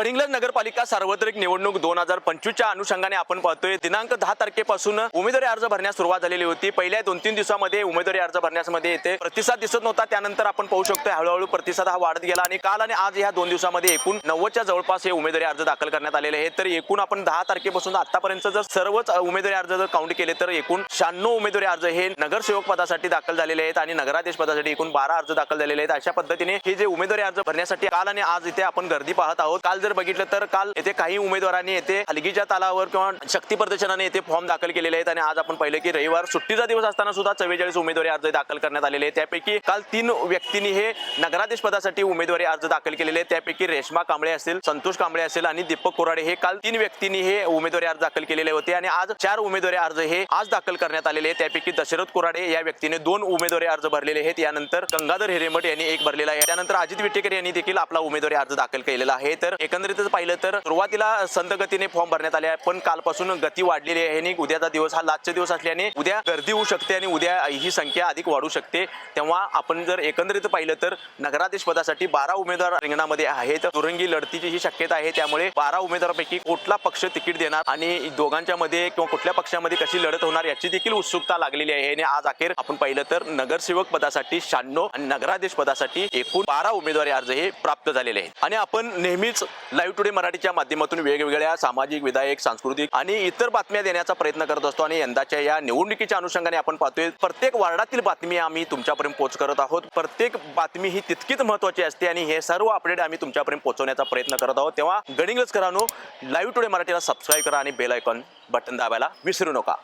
गडिंग्लज नगरपालिका सार्वत्रिक निवडणूक दोन हजार पंचवीसच्या अनुषंगाने आपण पाहतोय. दिनांक दहा तारखेपासून उमेदवारी अर्ज भरण्यास सुरुवात झालेली होती. पहिल्या दोन तीन दिवसामध्ये उमेदवारी अर्ज भरण्यामध्ये येते प्रतिसाद दिसत नव्हता. त्यानंतर आपण पाहू शकतो हळूहळू प्रतिसाद हा वाढत गेला आणि काल आणि आज या दोन दिवसामध्ये एकूण नव्वदच्या जवळपास हे उमेदवारी अर्ज दाखल करण्यात आलेले आहेत. तर एकूण आपण दहा तारखेपासून आतापर्यंत जर सर्वच उमेदवारी अर्ज जर काउंट केले तर एकूण शहाण्णव उमेदवारी अर्ज हे नगरसेवक पदासाठी दाखल झालेले आहेत आणि नगराध्यक्ष पदासाठी एकूण बारा अर्ज दाखल झालेले आहेत. अशा पद्धतीने हे जे उमेदवारी अर्ज भरण्यासाठी काल आणि आज इथे आपण गर्दी पाहत आहोत. काल जर बघितलं तर काल येथे काही उमेदवारांनी येथे हलगीच्या तालावर किंवा शक्ती प्रदर्शनाने येथे फॉर्म दाखल केलेले आहेत आणि आज आपण पाहिलं की रविवार सुट्टीचा दिवस असताना सुद्धा चव्वेचाळीस उमेदवारी अर्ज दाखल करण्यात आलेले आहेत. त्यापैकी काल तीन व्यक्तींनी हे नगराध्यक्ष पदासाठी उमेदवारी अर्ज दाखल केलेले आहेत. त्यापैकी रेश्मा कांबळे असेल संतोष कांबळे असेल आणि दीपक कोराडे हे काल तीन व्यक्तींनी हे उमेदवारी अर्ज दाखल केलेले होते आणि आज चार उमेदवारी अर्ज हे आज दाखल करण्यात आलेले आहेत. त्यापैकी दशरथ कोराडे या व्यक्तीने दोन उमेदवारी अर्ज भरलेले आहेत. यानंतर गंगाधर हिरेमठ यांनी एक भरलेला आहे. त्यानंतर अजित विटेकर यांनी देखील आपला उमेदवारी अर्ज दाखल केलेला आहे. तर एकंदरीतच पाहिलं तर सुरुवातीला संत गतीने फॉर्म भरण्यात आले आहे पण कालपासून गती वाढलेली आहे आणि उद्याचा दिवस हा लास्टचा दिवस असल्याने उद्या गर्दी होऊ शकते आणि उद्या ही संख्या अधिक वाढू शकते. तेव्हा आपण जर एकंदरीत पाहिलं तर नगराध्यक्ष पदासाठी बारा उमेदवार रिंगणामध्ये आहेत. दुरंगी लढतीची ही शक्यता आहे त्यामुळे बारा उमेदवारापैकी कुठला पक्ष तिकीट देणार आणि दोघांच्या मध्ये किंवा कुठल्या पक्षामध्ये कशी लढत होणार याची देखील उत्सुकता लागलेली आहे. आणि आज अखेर आपण पाहिलं तर नगरसेवक पदासाठी शहाण्णव आणि नगराध्यक्ष पदासाठी एकूण बारा उमेदवारी अर्ज हे प्राप्त झालेले आहेत. आणि आपण नेहमीच लाईव्ह टुडे मराठीच्या माध्यमातून वेगवेगळ्या सामाजिक विधायक सांस्कृतिक आणि इतर बातम्या देण्याचा प्रयत्न करत असतो आणि यंदाच्या या निवडणुकीच्या अनुषंगाने आपण पाहतोय प्रत्येक वार्डातील बातमी आम्ही तुमच्यापर्यंत पोच करत आहोत. प्रत्येक बातमी ही तितकीच महत्वाची असते आणि हे सर्व अपडेट आम्ही तुमच्यापर्यंत पोहोचवण्याचा प्रयत्न करत आहोत. तेव्हा गणिंगच करानो लाईव्ह टुडे मराठीला सबस्क्राईब करा आणि बेल आयकॉन बटन दाबायला विसरू नका.